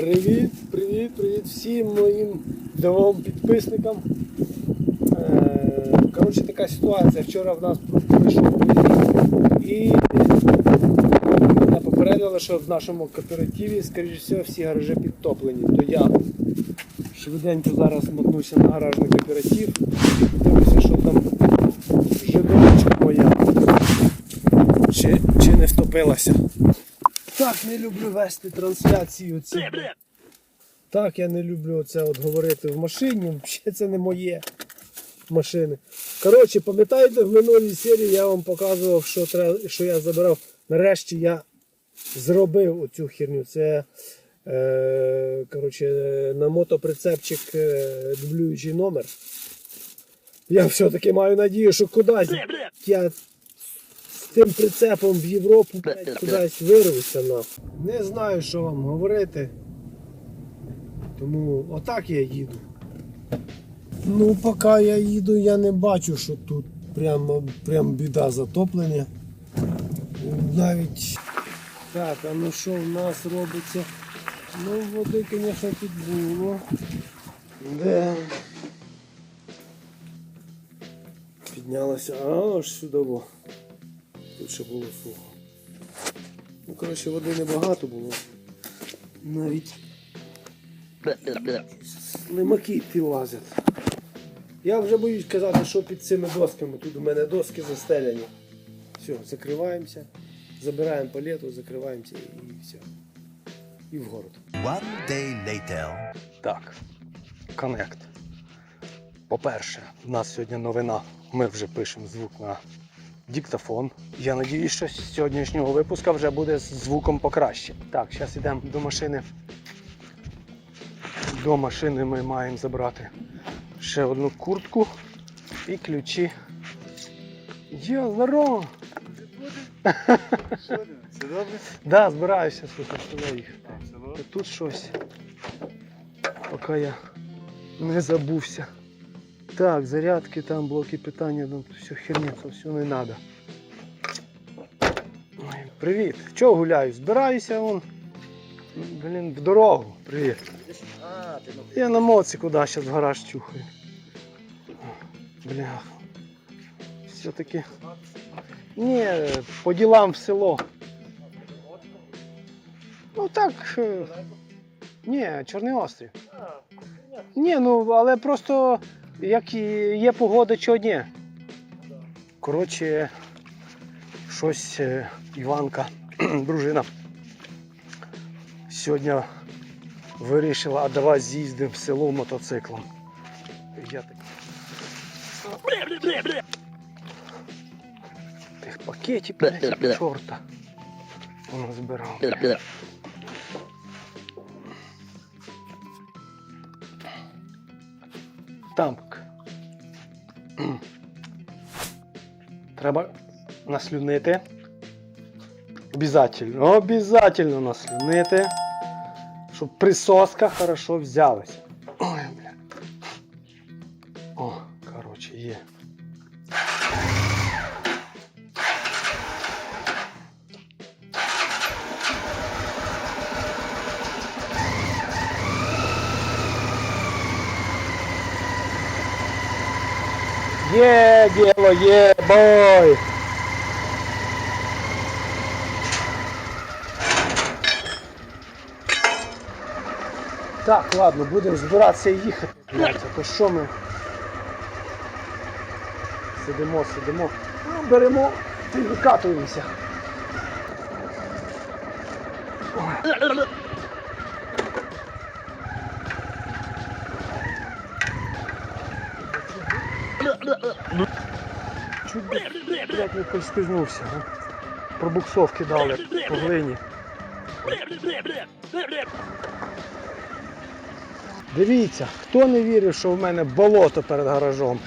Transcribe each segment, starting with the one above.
Привіт, привіт, привіт всім моїм двом підписникам. Е, Коротше, така ситуація. Вчора в нас прийшов і мене попередили, що в нашому кооперативі, скоріш всього, всі гаражі підтоплені. То я швиденько зараз мотнуся на гаражний кооператив. Дивлюся, що там жидовочка моя. Чи, чи не втопилася. Так не люблю вести трансляції. Оці. Так, я не люблю оце от говорити в машині. Взагалі це не моє машини. Коротше, пам'ятаєте, в минулій серії я вам показував, що, треба, що я забирав. Нарешті я зробив оцю херню. Це е, коротше, на мотоприцепчик е, дублюючий номер. Я все-таки маю надію, що кудись я тим прицепом в Європу блядь, кудись вирвуся на. Не знаю, що вам говорити. Тому отак я їду. Ну, поки я їду, я не бачу, що тут прямо, прям біда затоплення. Навіть. Так, а ну що в нас робиться? Ну, води, звісно, тут було. Де? Піднялося аж сюди. Тут ще було сухо. Ну, коротше, води небагато було. Навіть лимаки ті лазять. Я вже боюсь казати, що під цими досками. Тут у мене доски застеляні. Все, закриваємося, забираємо палету, закриваємося і все. І в город. One day later. Так, коннект. По-перше, в нас сьогодні новина. Ми вже пишемо звук на диктофон. Я надіюсь, що з сьогоднішнього випуска вже буде з звуком покраще. Так, зараз йдемо до машини. До машини ми маємо забрати ще одну куртку і ключі. Йо, здорово! Все добре? Да, збираюся слухай, сюди їх. Тут щось. Поки я не забувся. Так, зарядки, там блоки питання, ну все херня, це все не треба. Привіт. Чого гуляю? Збираюся вон. Блін, в дорогу. Привіт. Я на моці куди зараз в гараж чухаю. Бля. Все-таки. Ні, по ділам в село. Ну так. Ні, Чорний острів. Ні, ну але просто як є погода, чого ні. Коротше, щось е, Іванка, дружина, сьогодні вирішила, а давай з'їздимо в село мотоциклом. Я так. Тих пакетів, блядь, чорта. Воно збирав. Тамк. Треба наслюнити. Обязательно, обязательно наслюнити. Щоб присоска хорошо взялась. Є діло, є бой. Так, ладно, будемо збиратися і їхати. То що ми? Сидимо, сидимо. Ну, беремо і викатуємося. Ой. Блядь, не поскользнувся. а. Пробуксовки дали по глині. Дивіться, хто не вірив, що в мене болото перед гаражом.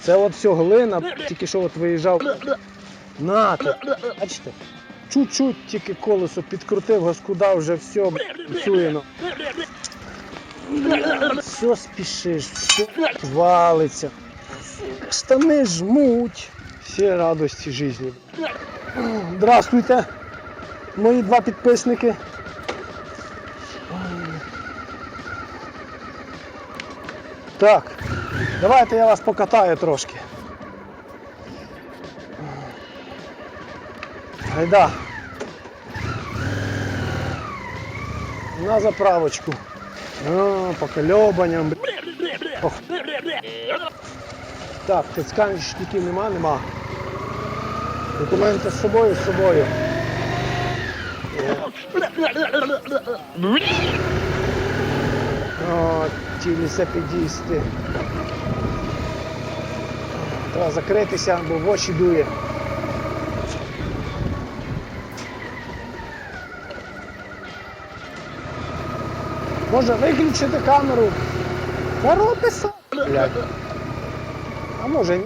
Це от все глина, тільки що от виїжджав. На, то, бачите? Чуть-чуть тільки колесо підкрутив, госкуда вже все працює. Все спішиш, все валиться. Штани жмуть. все радости жизни. Здравствуйте, мои два подписчика. Так, давайте я вас покатаю трошки. Гайда. На заправочку. О, по кальобанням. Так, тицканчиків нема, нема. Документи з собою, з собою. О, ті лісопедісти. Треба закритися, бо в очі дує. Може виключити камеру? Та робиться. А може ні.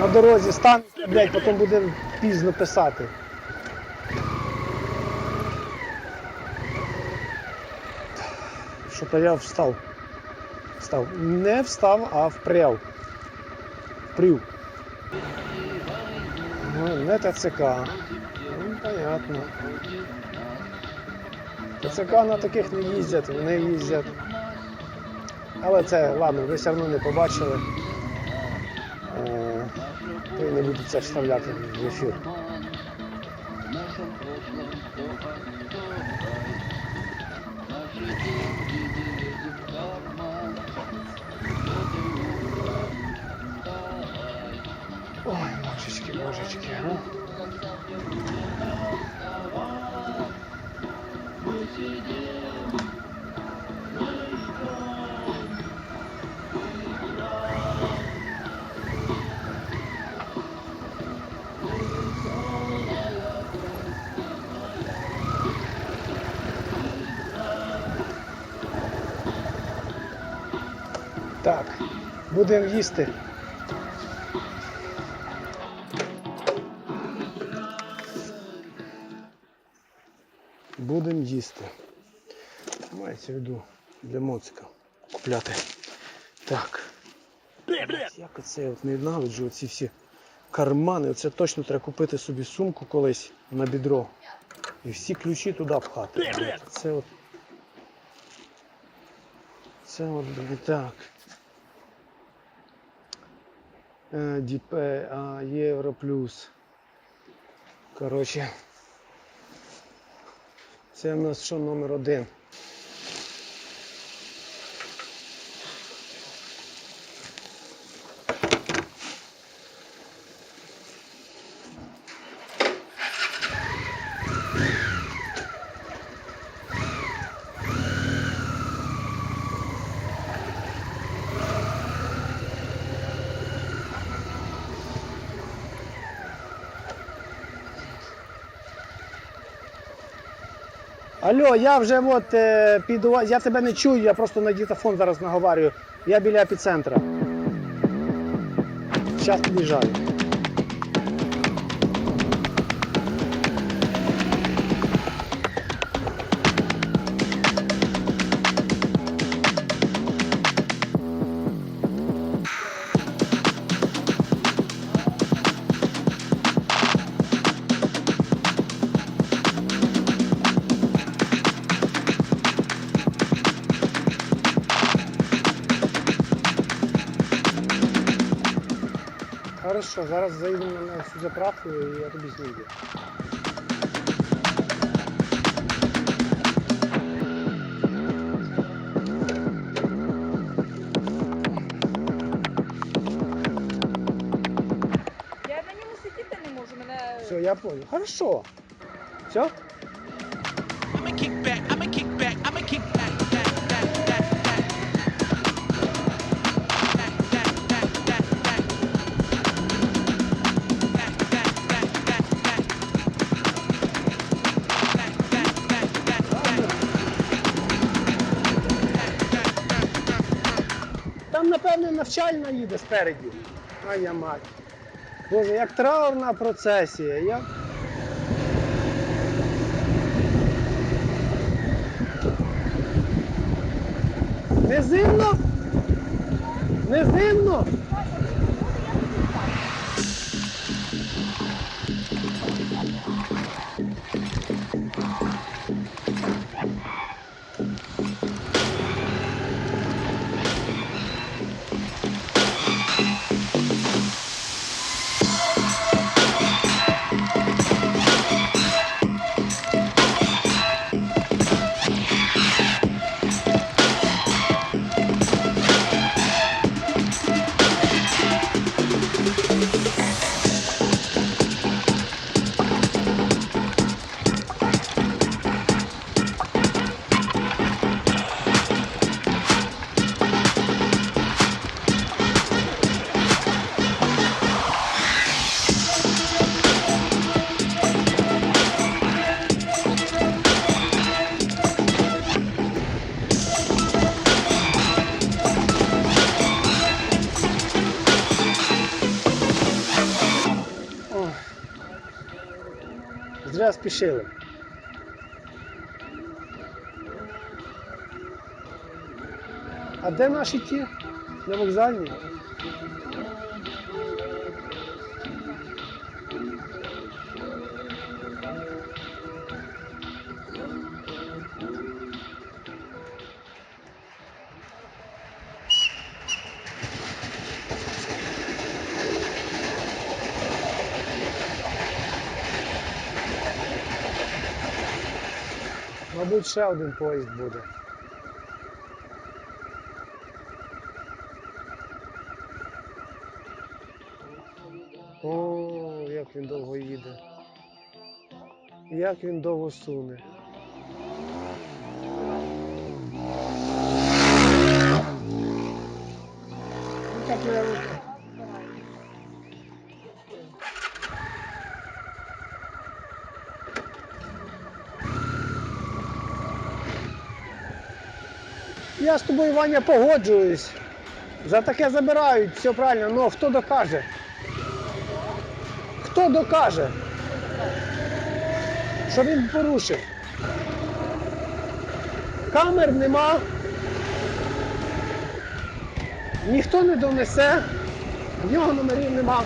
На дорозі стан, блядь, потім буде пізно писати. Що-то я встав. Встав. Не встав, а впряв. Впрів. Ну, не ТЦК. Ну, понятно. ТЦК на таких не їздять, вони їздять. Але це, ладно, ви все одно не побачили. І не буду це вставляти в ефір. Ой, божечки, божечки. Ну. Так, будемо їсти. Будемо їсти. Мається в для моцика купляти. Так. Як оце я от ненавиджу оці всі кармани. Оце точно треба купити собі сумку колись на бідро. І всі ключі туди пхати. Це от. Це от, так. Е, ДП, а, Євро плюс. Коротше. Це в нас що номер один. Алло, я вже от е, під я тебе не чую, я просто на дітафон зараз наговарюю. Я біля епіцентра. Зараз під'їжджаю. Хорошо, зараз заїдемо на всю заправку і я тобі знайду. Я на ньому сидіти не можу, мене Все, я понял. Хорошо. Все? Напевне, навчальна їде спереді. А я мать. Боже, як траурна процесія. Як... Не зимно? Не зимно? Спішили? А де наші ті? На вокзальні? Мабуть, ще один поїзд буде. О, як він довго їде. Як він довго суне. Ну, так, Я з тобою, Ваня, погоджуюсь. За таке забирають, все правильно, але хто докаже? Хто докаже? Що він порушив? Камер нема. Ніхто не донесе, в нього номерів нема.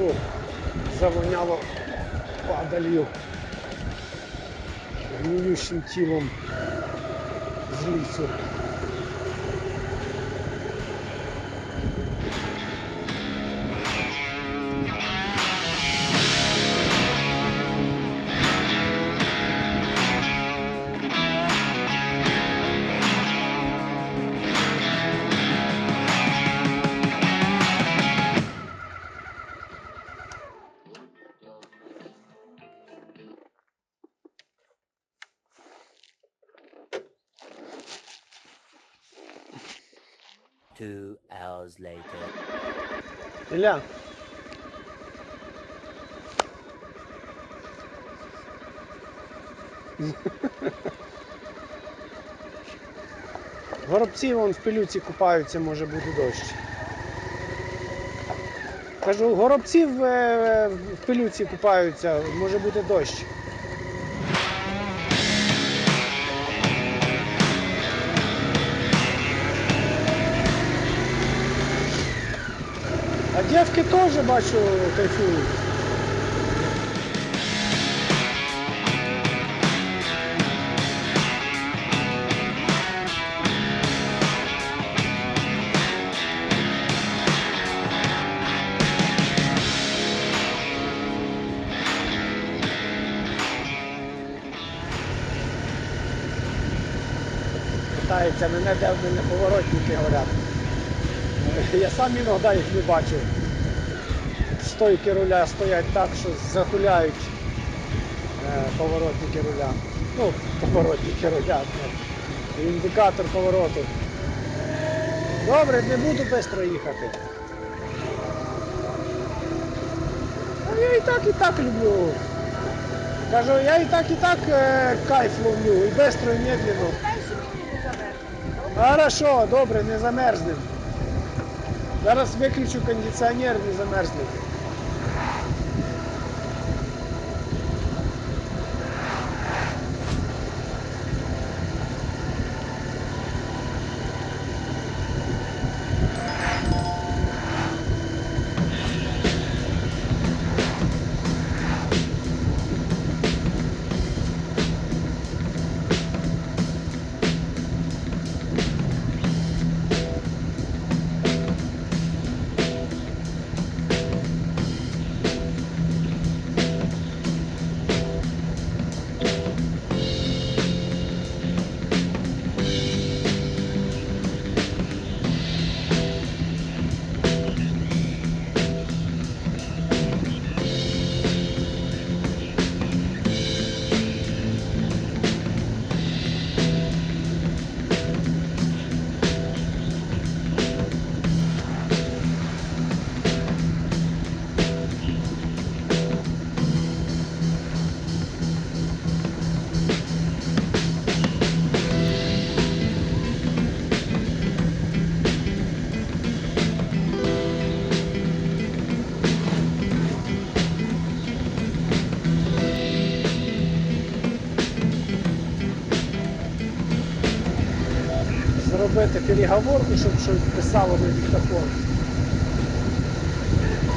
Фу-фу-фу. Завоняло падалью. Гниющим тілом з. Two hours later. Ілля. Горобці вон в пилюці купаються, може бути дощ. Кажу, горобці в, е, в пилюці купаються, може бути дощ. А дівки теж бачу кайфують. Питається мене, де в мене поворотники горять. Я сам іноді їх не бачу. Стойки руля стоять так, що затуляють е, поворотники руля. Ну, поворотники руля. ну, Індикатор повороту. Добре, не буду швидко їхати. А я і так, і так люблю. Кажу, я і так, і так е, кайф ловлю. І швидко, і медленно. Хорошо, добре, не замерзнем. Зараз виключу кондиціонер, не замерзнем. Робити переговорку, щоб щось писало на диктофон.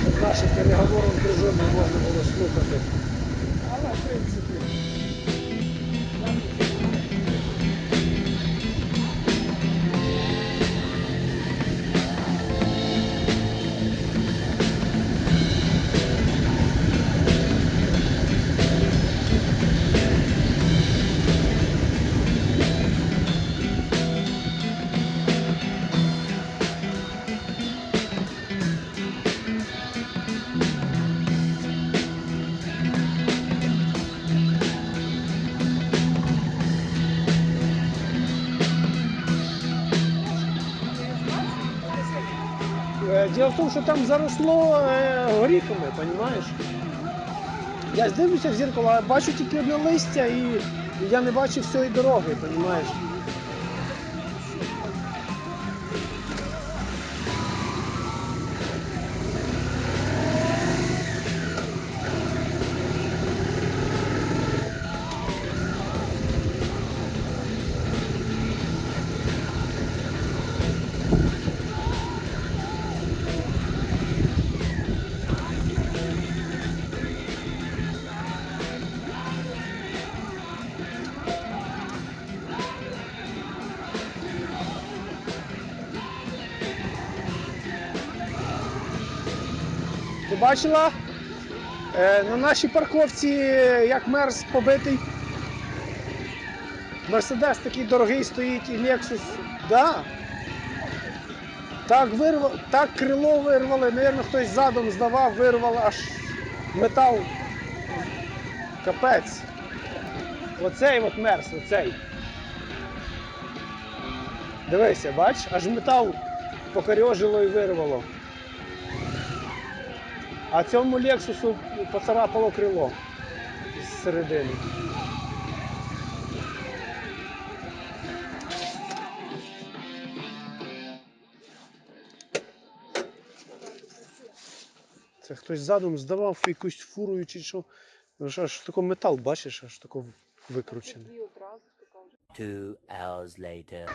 Щоб наші переговори з дружиною можна було слухати. Але в принципі. Діло в тому, що там заросло е, горіхами, розумієш? Я дивлюся в зеркало, а бачу тільки одне листя і я не бачу всієї дороги, розумієш? Бачила? Е, на нашій парковці як мерз побитий. Мерседес такий дорогий стоїть і Lexus. Да. Так, вирвало, так крило вирвали, Навірно, хтось задом здавав, вирвало аж метал. Капець. Оцей от мерз, оцей. Дивися, бач, аж метал покорьожило і вирвало. А цьому Лексусу поцарапало крило з середини. Це хтось задом здавав якусь фурою чи що. Ну, що аж тако метал, бачиш, аж тако викручений. Two hours later.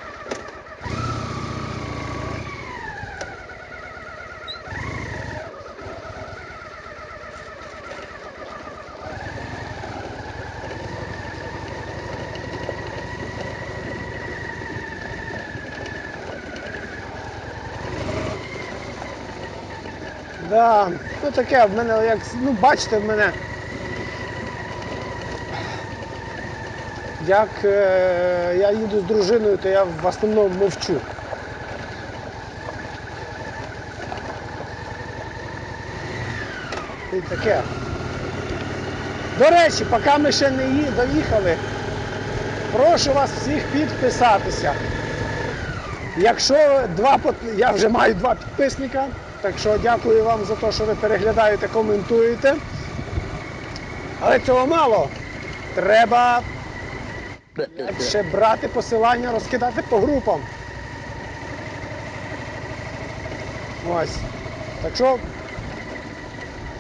Да, ну таке в мене, як, ну бачите, в мене. Як е, я їду з дружиною, то я в основному мовчу. І таке. До речі, поки ми ще не доїхали, прошу вас всіх підписатися. Якщо два я вже маю два підписника, так що дякую вам за те, що ви переглядаєте, коментуєте. Але цього мало. Треба ще брати посилання, розкидати по групам. Ось. Так що,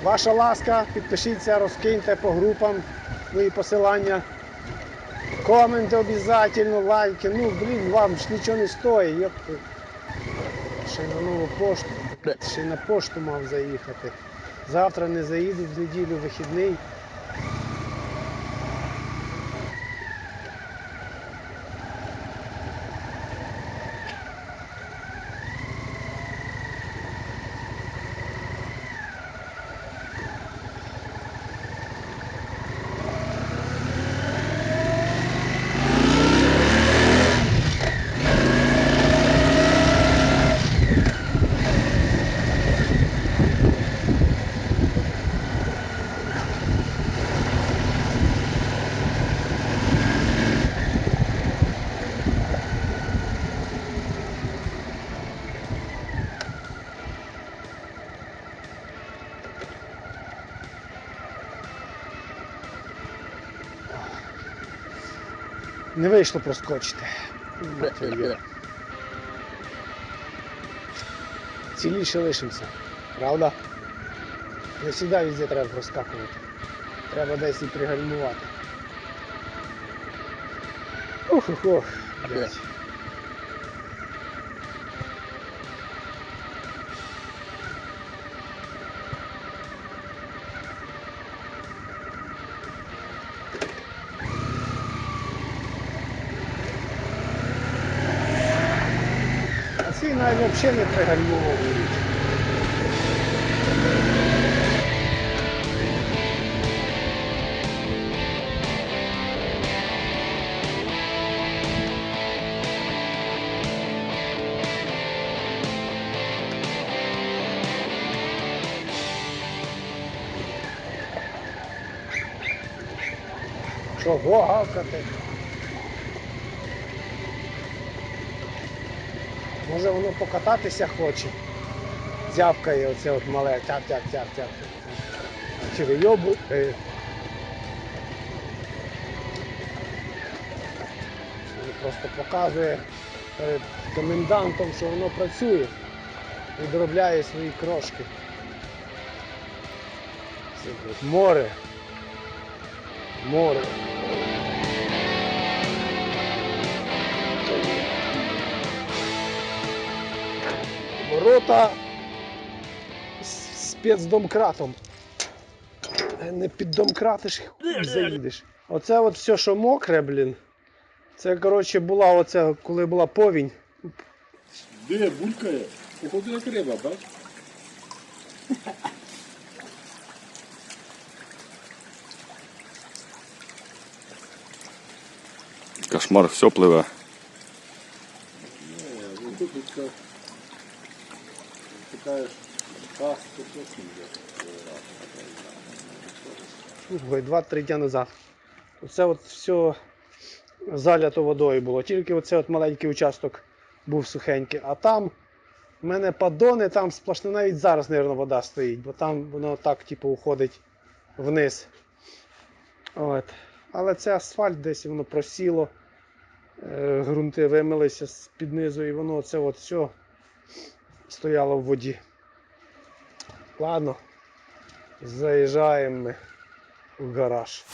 ваша ласка, підпишіться, розкиньте по групам свої посилання. Коменти обов'язково, лайки. Ну, блін, вам ж нічого не стоїть. Ще на нову пошту. Ще на пошту мав заїхати. Завтра не заїду в неділю вихідний. Не вийшло проскочити. Ціліше лишимося. Правда? Не сюди везде треба проскакувати. Треба десь і пригальмувати. Ух, ух, блядь. навіть взагалі не пригальмовують. Чого гавкати? Може воно покататися хоче. Зявкає оце от мале. Тяп, тяп, тяп, тяп. Чи вийобу. Е. Просто показує перед комендантом, що воно працює. Відробляє свої крошки. Це море. Море. Ворота з спецдомкратом. Е, Не під домкратиш, хуй заїдеш. Оце от все, що мокре, блін. Це, коротше, була оце, коли була повінь. Де булькає? Походу як риба, бач? Кошмар, все пливе. Ну тут питаєш, так, йде. Два-три дні назад. Оце от все залято водою було. Тільки оце от маленький участок був сухенький. А там в мене падони, там сплошна навіть зараз, мабуть, вода стоїть, бо там воно так, типу, уходить вниз. От. Але це асфальт десь воно просіло. Е, Грунти вимилися з під низу, і воно це от все стояло в воді. Ладно, заїжджаємо ми в гараж.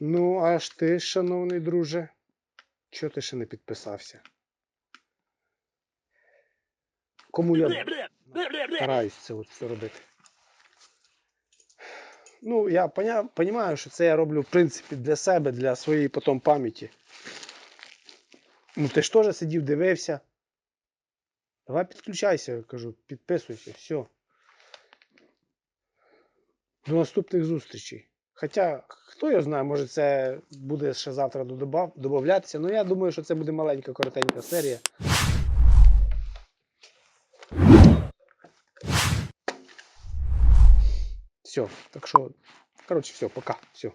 Ну, а ж ти, шановний друже, чого ти ще не підписався? Кому я стараюсь це от все робити. Ну, я розумію, що це я роблю в принципі для себе, для своєї потім пам'яті. Ну, ти ж теж сидів, дивився. Давай підключайся, я кажу, підписуйся, все. До наступних зустрічей. Хоча, хто його знає, може це буде ще завтра додатися. Ну я думаю, що це буде маленька коротенька серія. Все, так що, коротше, все, пока. Все.